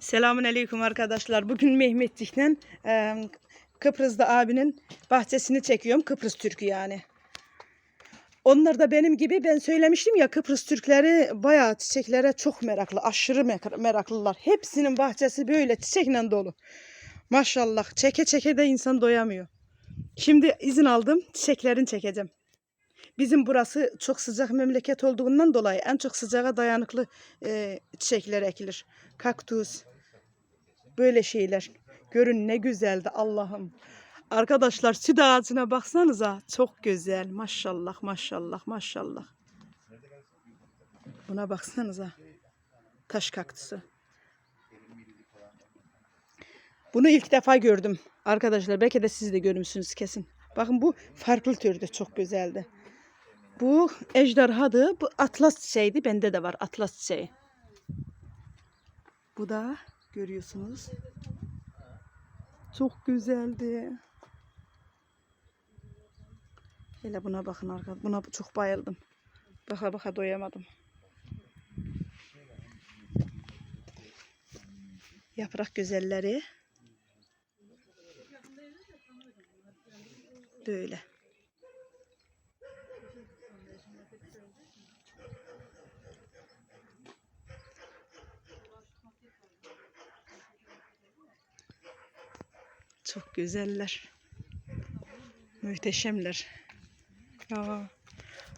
Selamun Aleyküm arkadaşlar. Bugün Mehmetçik'ten e, Kıbrıs'ta abinin bahçesini çekiyorum. Kıbrıs Türkü yani. Onlar da benim gibi ben söylemiştim ya Kıbrıs Türkleri bayağı çiçeklere çok meraklı. Aşırı meraklılar. Hepsinin bahçesi böyle çiçekle dolu. Maşallah çeke çeke de insan doyamıyor. Şimdi izin aldım çiçeklerini çekeceğim. Bizim burası çok sıcak memleket olduğundan dolayı en çok sıcağa dayanıklı e, çiçekler ekilir. Kaktüs, böyle şeyler. Görün ne güzeldi Allah'ım. Arkadaşlar süt ağacına baksanıza çok güzel. Maşallah maşallah maşallah. Buna baksanıza. Taş kaktüsü. Bunu ilk defa gördüm. Arkadaşlar belki de siz de görmüşsünüz kesin. Bakın bu farklı türde çok güzeldi. Bu ejderhadı. Bu atlas çiçeğiydi. Bende de var atlas çiçeği. Bu da görüyorsunuz. Çok güzeldi. Hele buna bakın arkadaşlar. Buna çok bayıldım. Baka baka doyamadım. Yaprak güzelleri. Böyle. Çok güzeller. Muhteşemler. Ya.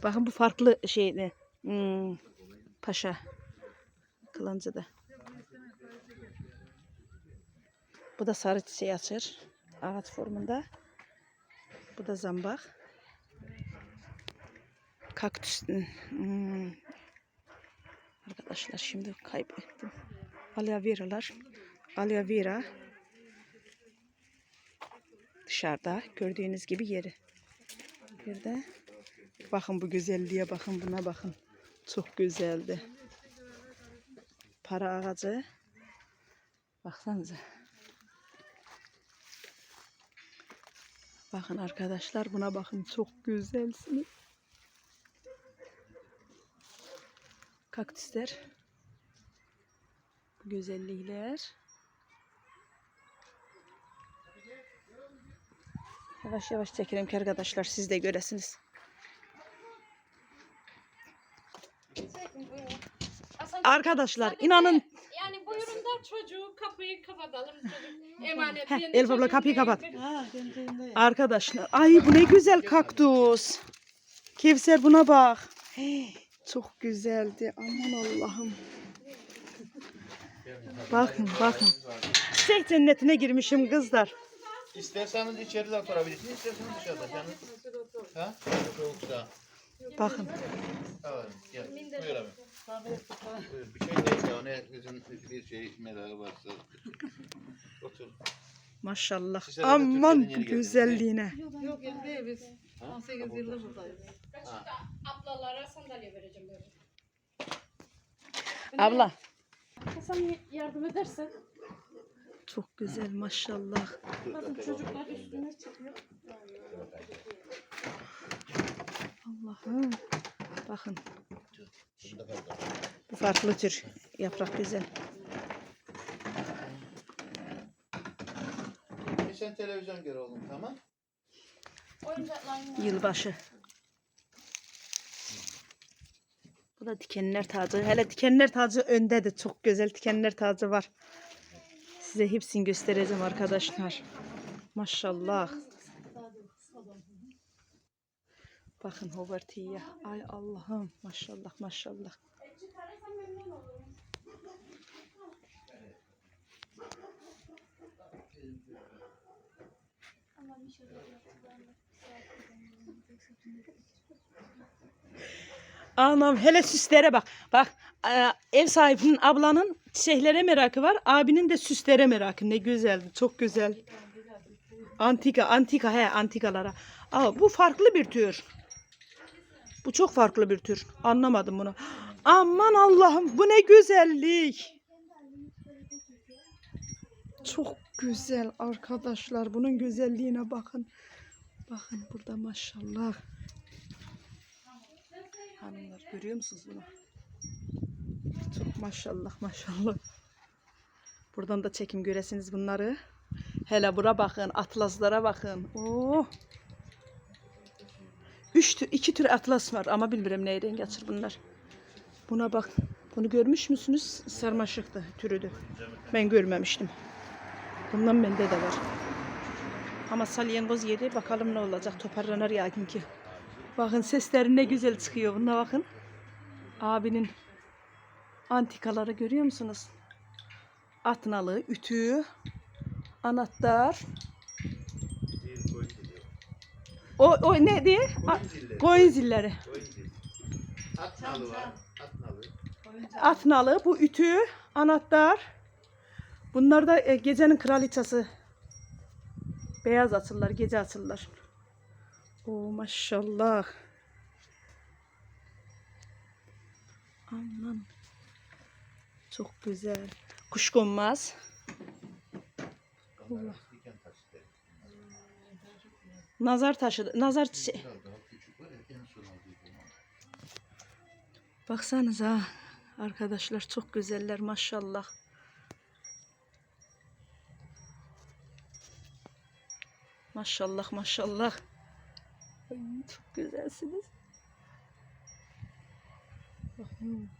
Bakın bu farklı şeydi. Hmm, paşa. Kılıncı'da. Bu da sarı çiçeği açır. Ağaç formunda. Bu da zambak. Kaktüs. Hmm. Arkadaşlar şimdi kaybettim. Aloe veralar. Aloe vera dışarıda gördüğünüz gibi yeri. Bir de bakın bu güzelliğe bakın buna bakın. Çok güzeldi. Para ağacı. Baksanıza. Bakın arkadaşlar buna bakın çok güzelsiniz. Kaktüsler. Güzellikler. Yavaş yavaş çekelim ki arkadaşlar siz de göresiniz. Arkadaşlar inanın Yani buyurun da çocuğu kapıyı kapatalım. Çocuk emanet. Heh, Elif abla kapıyı kapat. arkadaşlar ay bu ne güzel kaktüs. Kevser buna bak. Hey, çok güzeldi. Aman Allah'ım. Bakın bakın. Çiçek cennetine girmişim kızlar. İsterseniz içeri de oturabilirsiniz, isterseniz dışarıda canım. Ha? Soğuksa. Bakın. Evet, gel. Buyur abi. Buyur, bir şey değil ya, ne kızın bir şey merakı varsa. Otur. Maşallah. Size Aman geldi. güzelliğine. Yok evde biz 18 yıldır buradayız. Ha. Ablalara sandalye vereceğim böyle. Abla. Sen yardım edersen. Çok güzel maşallah. Bakın çocuklar üstüne çıkıyor. Allah'ım. Bakın. Bu farklı tür. Yaprak güzel. Bir sen televizyon gör oğlum, tamam? Yılbaşı. Bu da dikenler tacı. Hele dikenler tacı önde de çok güzel dikenler tacı var. Size hepsini göstereceğim arkadaşlar. Maşallah. Bakın Hobarti'ye. Ay Allah'ım. Maşallah maşallah. Anam hele süslere bak. Bak e, ev sahibinin ablanın çiçeklere merakı var. Abinin de süslere merakı. Ne güzeldi. Çok güzel. Antika, antika he antikalara. Aa, bu farklı bir tür. Bu çok farklı bir tür. Anlamadım bunu. Aman Allah'ım bu ne güzellik. Çok güzel arkadaşlar. Bunun güzelliğine bakın. Bakın burada maşallah. Hanımlar görüyor musunuz bunu? Çok maşallah maşallah. Buradan da çekim göresiniz bunları. Hele bura bakın, atlaslara bakın. Oo. Üç tür, iki tür atlas var ama bilmiyorum neyden geçir bunlar. Buna bak. Bunu görmüş müsünüz? Sarmaşıktı, türüdü. Ben görmemiştim. Bundan bende de var. Ama salyangoz yedi. Bakalım ne olacak. Toparlanır ya ki. Bakın sesleri ne güzel çıkıyor. Buna bakın. Abinin antikaları görüyor musunuz? Atnalı, ütü, anahtar. O, o ne diye? Koyun zilleri. Atnalı var. Atnalı. Atnalı, bu ütü, anahtar. Bunlar da e, gecenin kraliçası. Beyaz atırlar, gece atırlar. Oo maşallah. Aman. Çok güzel. Kuşkonmaz. Allah. Nazar taşı, nazar çiçeği. Baksanıza arkadaşlar çok güzeller maşallah. Maşallah maşallah. Çok güzelsiniz. Bakın.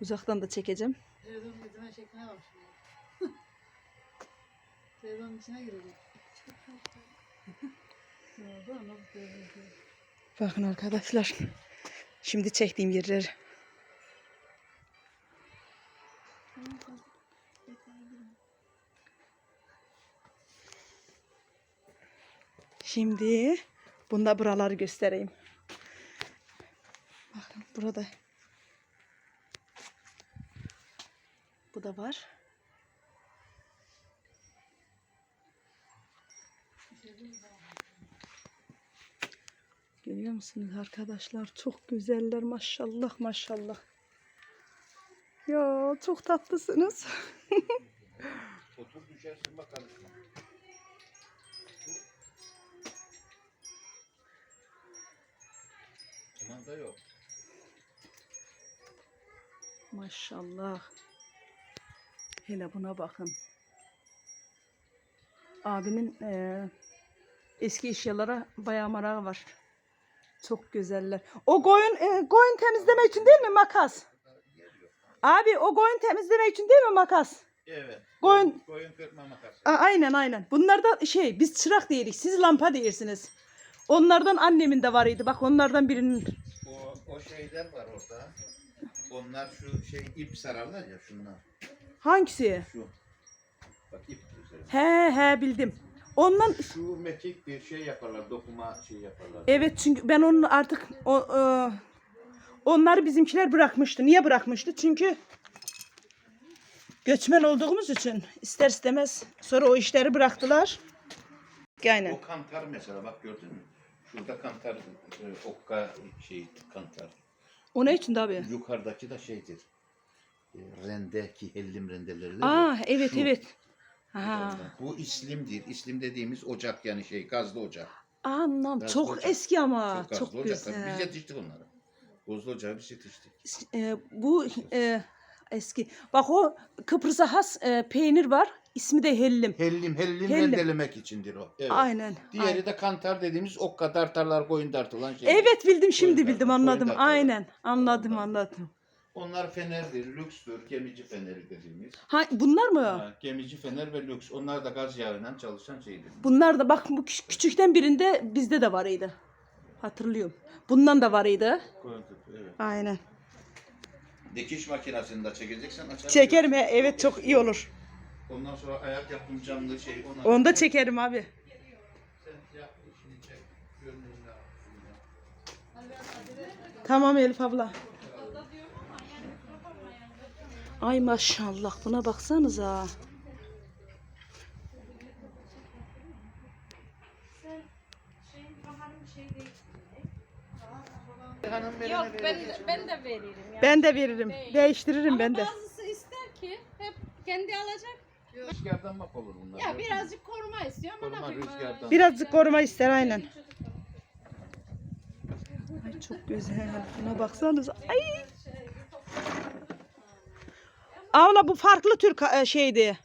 Uzaktan da çekeceğim. Televizyon izleme şekline bak şimdi. Televizyonun içine girecek. Bakın arkadaşlar. Şimdi çektiğim yerleri. Şimdi bunda buraları göstereyim. Bakın burada. Bu da var. Görüyor musunuz arkadaşlar? Çok güzeller maşallah maşallah. Ya çok tatlısınız. Otur düşersin bakalım. Yok. Maşallah. Hele buna bakın. Abinin eee, eski eşyalara bayağı marağı var. Çok güzeller. O koyun eee, koyun temizleme için değil mi makas? Abi o koyun temizleme için değil mi makas? Evet. Koyun- Koyun kırpma makası. A- aynen aynen. Bunlar da şey biz çırak değilik. Siz lampa değilsiniz. Onlardan annemin de varıydı. Bak onlardan birinin. O, şeyler var orada. Onlar şu şey ip sararlar ya şunlar. Hangisi? Şu. Bak ip üzerine. He he bildim. Ondan Şu mekik bir şey yaparlar, dokuma şey yaparlar. Evet çünkü ben onu artık o, e, onları bizimkiler bırakmıştı. Niye bırakmıştı? Çünkü göçmen olduğumuz için ister istemez sonra o işleri bıraktılar. Aynen. O kantar mesela bak gördün mü? Şurada kantar, e, okka şey kantar. O ne için abi? Yukarıdaki de şeydir. E, rende ki hellim rendeleri. Aa evet Şu. evet. Ha. Bu islimdir. İslim dediğimiz ocak yani şey gazlı ocak. Anlam Gazlı çok ocak. eski ama Çok çok, gazlı ocak. Tabii Biz güzel. yetiştik onlara. Gozlu ocağı biz yetiştik. E, bu e, eski. Bak o Kıbrıs'a has e, peynir var. İsmi de hellim. Hellim, hellim, Hellim. rendelemek içindir o. Evet. Aynen. Diğeri aynen. de kantar dediğimiz okka tartarlar, koyun tartılan şey. Evet bildim şimdi Koyun bildim tartı, anladım. koyun. Aynen anladım anladım. Onlar fenerdir, lükstür, gemici feneri dediğimiz. Ha bunlar mı? Ha, gemici fener ve lüks. Onlar da gaz yağıyla çalışan şeydir. Bunlar da bak bu küç- küçükten birinde bizde de varıydı. Hatırlıyorum. Bundan da varıydı. Koyun tüpü, evet. Aynen. Dikiş makinesinde çekeceksen açar. Çekerim he. Evet çok iyi olur. Ondan sonra ayak yapım camlı şey. Ona Onu da çekerim abi. Sen yap, işini çek. Gönlünle al. Tamam Elif abla. Ay maşallah buna baksanıza. Hanım Yok ben, ben de veririm ya. Ben de veririm. Değiştiririm Ama ben de. bazısı ister ki hep kendi alacak. Rüzgardan bak olur bunlar. Ya birazcık koruma istiyor ama Koruma, ne yapayım, rüzgardan. Birazcık koruma ister aynen. Ay çok güzel. Buna baksanıza. Ay. Abla bu farklı tür ka- e, şeydi.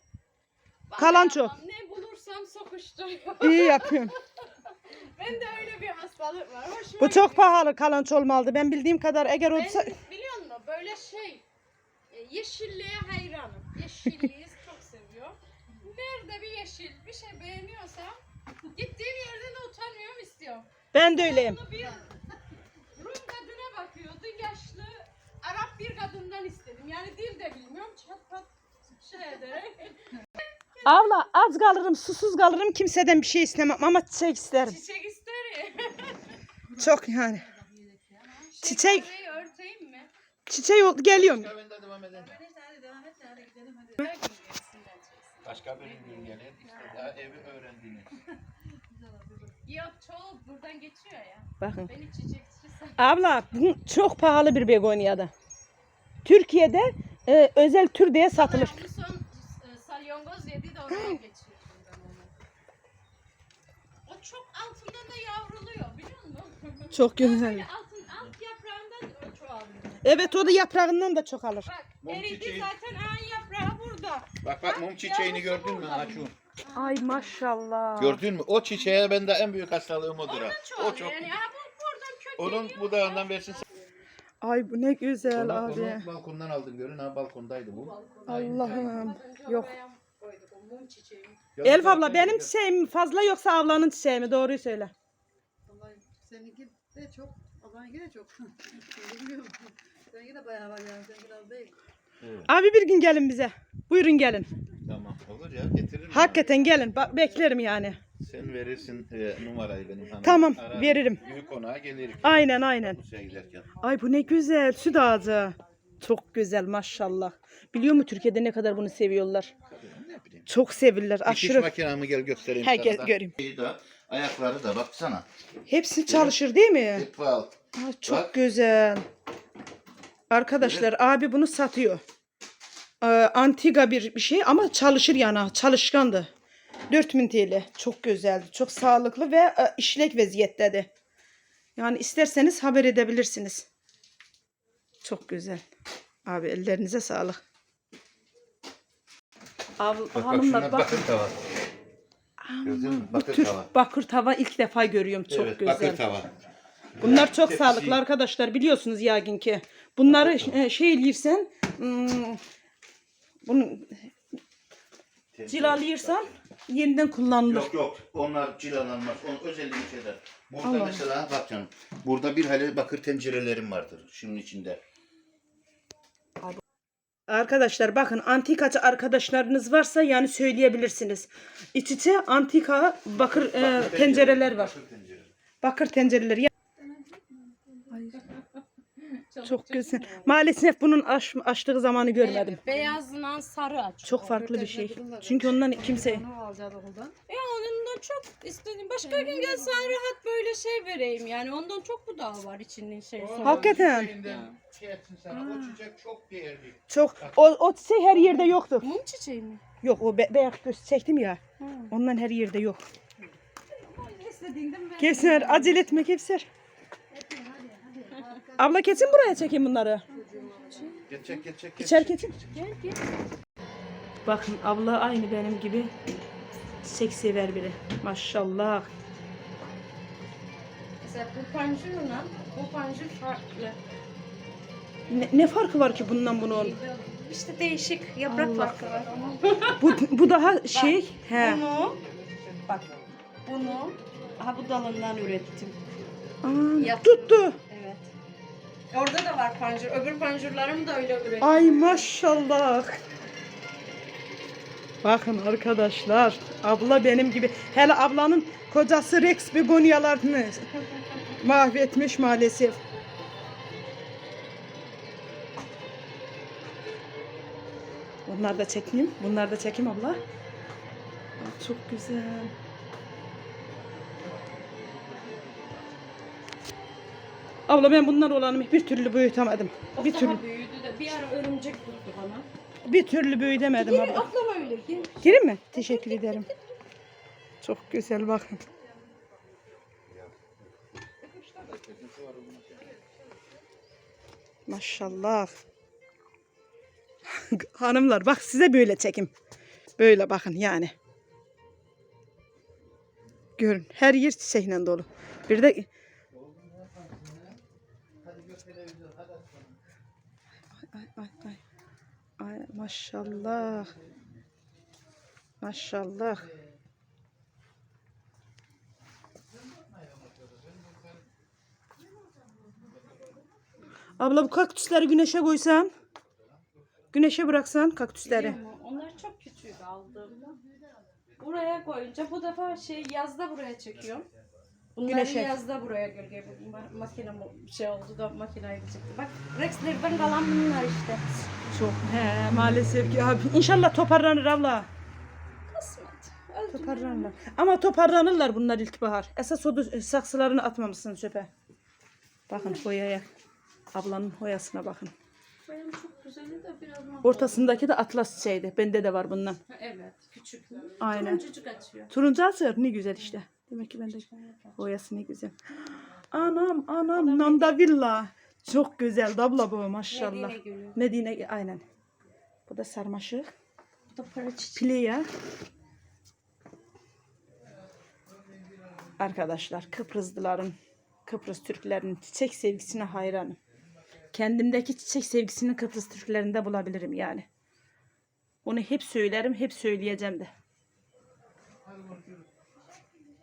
Kalanço. Ne bulursam sokuşturuyorum. İyi yapıyorsun. Bende öyle bir hastalık var. Hoşuma Bu çok gidiyor. pahalı kalanço olmalı. Ben bildiğim kadar eğer olsa... Ben biliyor musun böyle şey e, yeşilliğe hayranım. Yeşilliği. Nerede bir yeşil bir şey beğeniyorsam gittiğim yerden de utanmıyorum istiyorum. Ben de öyleyim. Bunu bir Rum kadına bakıyordu yaşlı Arap bir kadından istedim. Yani dil de bilmiyorum çat pat şey ederek. Abla az kalırım, susuz kalırım. Kimseden bir şey istemem ama çiçek isterim. Çiçek ister ya. Çok yani. Çiçek, örteyim mi? çiçek oldu geliyorum. Başka ben de devam edelim. Hadi devam et de hadi gidelim hadi. Gün gelir. İşte daha evi öğrendiniz. Yok çoğu buradan geçiyor ya. Bakın. Beni çiçekçi Abla bu çok pahalı bir begonyada. Türkiye'de e, özel tür diye satılır. Ama en son e, salyongoz yedi de oradan geçiyor buradan onu. O çok altından da yavruluyor biliyor musun? Çok Böyle güzel. altın, alt yaprağından o çoğalıyor. Evet o da yaprağından da çok alır. Bak Mum eridi çiçeği. zaten ağ yaprağı burada. Bak bak mum çiçeğini gördün mü Açun? Ay maşallah. Gördün mü? O çiçeğe bende en büyük hastalığım odur ha. O çok. yani. Ha, bu buradan kök Onun geliyor. budağından versin. Ay bu ne güzel Onu, abi. onu balkondan aldım görün ha balkondaydı bu. Allah'ım. Yok. koyduk o mum çiçeği. Elif abla benim çiçeğim mi fazla yoksa ablanın çiçeği mi? Doğruyu söyle. Vallahi seninki de çok. Allah'ınki de çok. Bilmiyorum. Seninki de bayağı var yani. Seninki az değil. Evet, Abi bir gün gelin bize. Buyurun gelin. tamam olur ya getiririm. Hakikaten gelin. Bak beklerim yani. Sen verirsin e, numarayı benim hanım. Tamam, Arar, veririm. Büyük konağa gelir. Aynen aynen. Ay bu ne güzel süt ağacı. Çok güzel maşallah. Biliyor musun Türkiye'de ne kadar bunu seviyorlar? Bileyim. Çok sevilirler. Dikiş Aşırı. makinamı gel göstereyim He, sana gel, göreyim. Ayakları da baksana. Hepsi çalışır değil mi? Ay, çok Bak. güzel. Arkadaşlar abi bunu satıyor. Ee, antika bir, bir şey ama çalışır yani. Çalışkandı. 4000 TL. Çok güzeldi. Çok sağlıklı ve e, işlek vaziyettedir. Yani isterseniz haber edebilirsiniz. Çok güzel. Abi ellerinize sağlık. Abi, Bak hanımlar bak. bakır tava. Gördün mü? Bu Bakır tür tava. bakır tava ilk defa görüyorum. Çok evet, güzel. bakır tava. Bunlar çok sağlıklı arkadaşlar biliyorsunuz yagin ki. Bunları e, şey yersen hmm, bunu cilalıyırsan yeniden kullanılır. Yok yok onlar cilalanmaz. Onun özelliği şeyler. Burada Allah. mesela bak canım. Burada bir hali bakır tencerelerim vardır şunun içinde. Arkadaşlar bakın antikacı arkadaşlarınız varsa yani söyleyebilirsiniz. İç içe antika bakır, e, Bakır tencereler var. Bakır tencere. Bakır tencereler. Çok güzel. Maalesef bunun aç, açtığı zamanı görmedim. Evet, Beyazından sarı aç. Çok farklı bir şey. Çünkü ondan kimse Onu alacağız okuldan. Ya ondan çok istedim. Başka gün gel sana rahat böyle şey vereyim. Yani ondan çok budağı var içinin şey. O Hakikaten. Şey etsin sana. O çiçek çok değerli. çok o, o çiçek her yerde yoktur. Mum çiçeği mi? Yok o be, beyaz göz çektim ya. Hı. Ondan her yerde yok. Kevser acele etme Kevser. Abla kesin buraya çekeyim bunları. Geçecek geçecek. İçer kesin. Gel gel. Bakın abla aynı benim gibi çiçek sever biri. Maşallah. Mesela bu panjurla bu panjur farklı. Ne, ne farkı var ki bundan bunun? İşte değişik yaprak Allah. farkı var. Bu, bu daha şey. He. Bunu bak bunu ha bu dalından ürettim. Aa, tuttu. Orada da var panjur. Öbür panjurlarım da öyle ürettim. Ay maşallah. Bakın arkadaşlar. Abla benim gibi. Hele ablanın kocası Rex begonyalarını mahvetmiş maalesef. Bunlar da çekeyim. Bunlar da çekeyim abla. Çok güzel. Abla ben bunlar olanı bir türlü büyütemedim. O Bir türlü büyüdü de bir ara örümcek tuttu bana. bir türlü büyütemedim Gel abla. atlama öyle gel. Gireyim mi? Teşekkür ederim. Çok güzel bakın. Maşallah. Hanımlar bak size böyle çekim. Böyle bakın yani. Görün her yer çiçekle dolu. Bir de Hadi gör televizyon hadi. ay ay ay. Ay maşallah. Maşallah. Abla bu kaktüsleri güneşe koysan. Güneşe bıraksan kaktüsleri. Onlar çok küçük aldığımda. Buraya koyunca bu defa şey yazda buraya çekiyorum. Bunları Güneşe. yazda buraya gölge bu ma- makine şey oldu da makineye gidecekti. Bak Rex'lerden kalan bunlar işte. Çok he maalesef ki abi. İnşallah toparlanır abla. Kısmet. Öldü. Toparlanırlar. Ama toparlanırlar bunlar ilkbahar. Esas o da- saksılarını atmamışsın çöpe. Bakın hoyaya. Ablanın hoyasına bakın. Benim çok güzeli de biraz mahvoldu. Ortasındaki de atlas çiçeğiydi. Bende de var bundan. Ha, Evet küçük. Aynen. Turuncucuk açıyor. Turuncu asır ne güzel işte. Demek ki bende hoyası ne güzel. Anam anam Nanda Villa. Çok güzel abla bu maşallah. Medine gülü. Medine aynen. Bu da sarmaşık. Bu da para. Pliya. Arkadaşlar Kıbrıslıların, Kıbrıs Türklerinin çiçek sevgisine hayranım. Kendimdeki çiçek sevgisini Kıbrıs Türklerinde bulabilirim yani. Onu hep söylerim, hep söyleyeceğim de.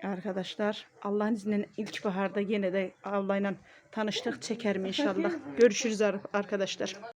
Arkadaşlar Allah'ın izniyle ilkbaharda yine de ablayla tanıştık çekerim inşallah. Görüşürüz ar- arkadaşlar.